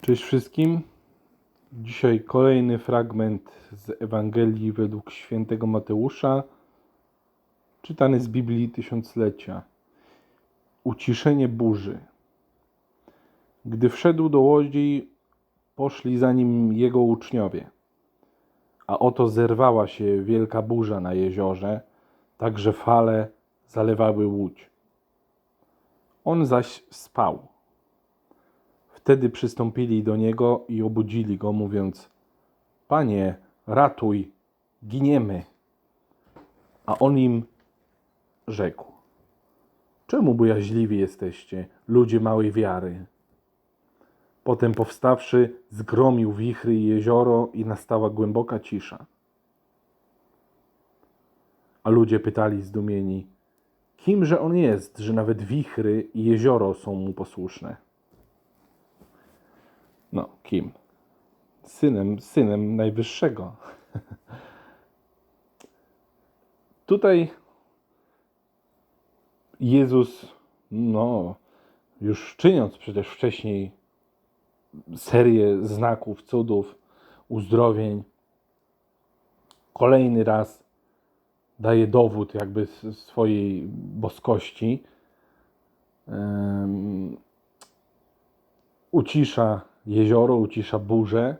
Cześć wszystkim. Dzisiaj kolejny fragment z Ewangelii według świętego Mateusza, czytany z Biblii Tysiąclecia. Uciszenie burzy. Gdy wszedł do łodzi, poszli za nim jego uczniowie. A oto zerwała się wielka burza na jeziorze, tak że fale zalewały łódź. On zaś spał. Wtedy przystąpili do niego i obudzili go, mówiąc: Panie, ratuj, giniemy. A on im rzekł: Czemu bojaźliwi jesteście, ludzie małej wiary? Potem powstawszy, zgromił wichry i jezioro, i nastała głęboka cisza. A ludzie pytali zdumieni: Kimże on jest, że nawet wichry i jezioro są mu posłuszne? No, kim? Synem, synem Najwyższego. Tutaj Jezus, no, już czyniąc przecież wcześniej serię znaków, cudów, uzdrowień, kolejny raz daje dowód jakby swojej boskości. Em, ucisza jezioro, ucisza burzę.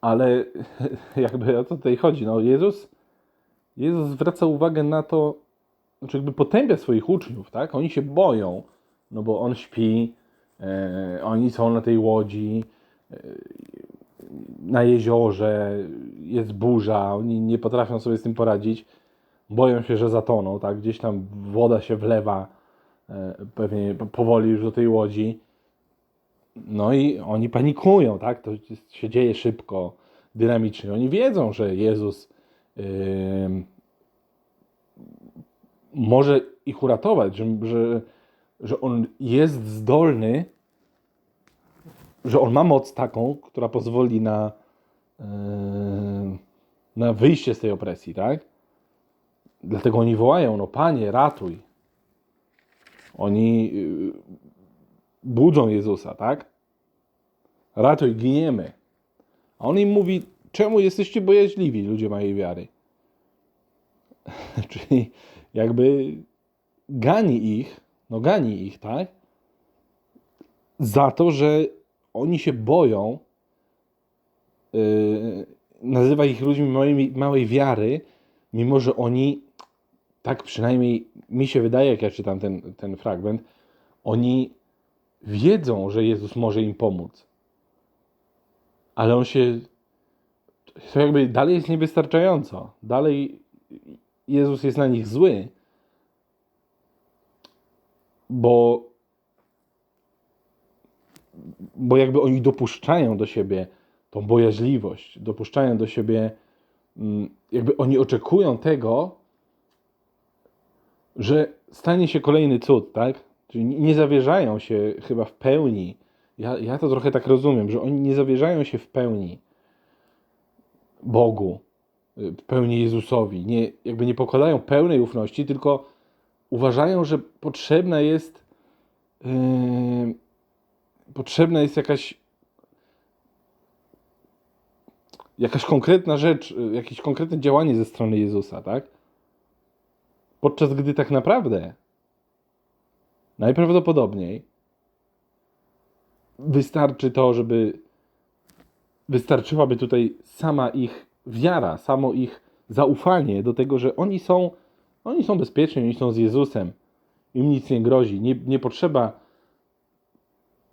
Ale jakby o co tutaj chodzi? No Jezus, Jezus zwraca uwagę na to, znaczy jakby potępia swoich uczniów, tak? Oni się boją, no bo on śpi, e, oni są na tej łodzi, e, na jeziorze, jest burza, oni nie potrafią sobie z tym poradzić, boją się, że zatoną, tak? Gdzieś tam woda się wlewa, pewnie powoli już do tej łodzi. No i oni panikują, tak? To się dzieje szybko, dynamicznie. Oni wiedzą, że Jezus ym, może ich uratować, że, że, że On jest zdolny, że On ma moc taką, która pozwoli na, ym, na wyjście z tej opresji, tak? Dlatego oni wołają, no Panie, ratuj. Oni y, budzą Jezusa, tak? Ratuj, giniemy. A on im mówi, czemu jesteście bojaźliwi, ludzie mojej wiary? Czyli jakby gani ich, no gani ich, tak? Za to, że oni się boją, yy, nazywa ich ludźmi małej, małej wiary, mimo że oni, tak przynajmniej mi się wydaje, jak ja czytam ten, ten fragment, oni wiedzą, że Jezus może im pomóc. Ale on się. To jakby dalej jest niewystarczająco. Dalej Jezus jest na nich zły. Bo. Bo jakby oni dopuszczają do siebie tą bojaźliwość, dopuszczają do siebie. mm, Jakby oni oczekują tego, że stanie się kolejny cud, tak? Czyli nie zawierzają się chyba w pełni. Ja, ja to trochę tak rozumiem, że oni nie zawierzają się w pełni Bogu, y, w pełni Jezusowi. Nie, jakby nie pokładają pełnej ufności, tylko uważają, że potrzebna jest yy, potrzebna jest jakaś jakaś konkretna rzecz, y, jakieś konkretne działanie ze strony Jezusa, tak? Podczas gdy tak naprawdę najprawdopodobniej wystarczy to, żeby wystarczyłaby tutaj sama ich wiara, samo ich zaufanie do tego, że oni są, oni są bezpieczni, oni są z Jezusem. Im nic nie grozi. Nie, nie potrzeba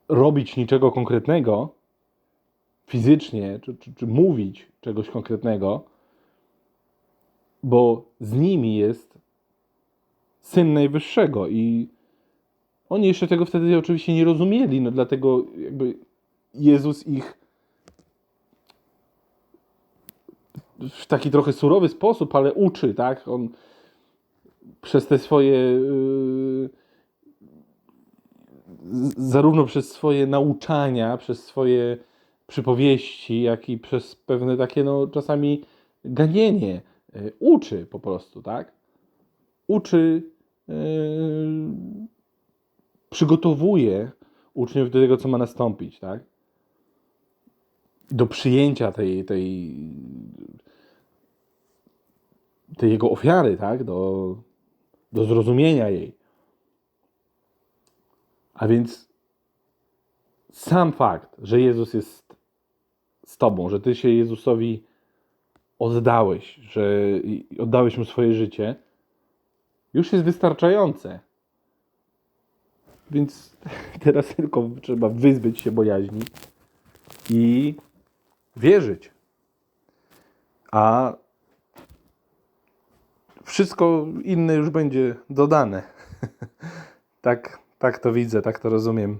robić niczego konkretnego fizycznie, czy, czy, czy mówić czegoś konkretnego, bo z nimi jest Syn Najwyższego i oni jeszcze tego wtedy oczywiście nie rozumieli, no dlatego jakby Jezus ich w taki trochę surowy sposób, ale uczy, tak? On przez te swoje yy, zarówno przez swoje nauczania, przez swoje przypowieści, jak i przez pewne takie no czasami ganienie yy, uczy po prostu, tak? Uczy przygotowuje, uczniów do tego, co ma nastąpić, tak? Do przyjęcia tej, tej, tej jego ofiary, tak? Do, do zrozumienia jej. A więc sam fakt, że Jezus jest z tobą, że ty się Jezusowi oddałeś, że oddałeś mu swoje życie, już jest wystarczające. Więc teraz tylko trzeba wyzbyć się bojaźni i wierzyć. A wszystko inne już będzie dodane. tak, tak to widzę, tak to rozumiem.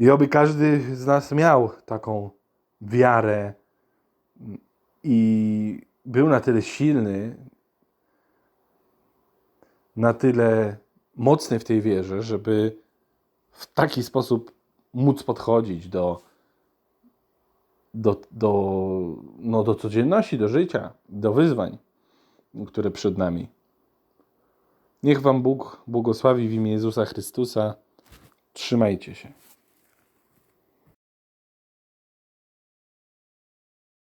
I oby każdy z nas miał taką wiarę i był na tyle silny, na tyle mocny w tej wierze, żeby w taki sposób móc podchodzić do, do, do, no, do codzienności, do życia, do wyzwań, które przed nami. Niech Wam Bóg błogosławi w imię Jezusa Chrystusa. Trzymajcie się.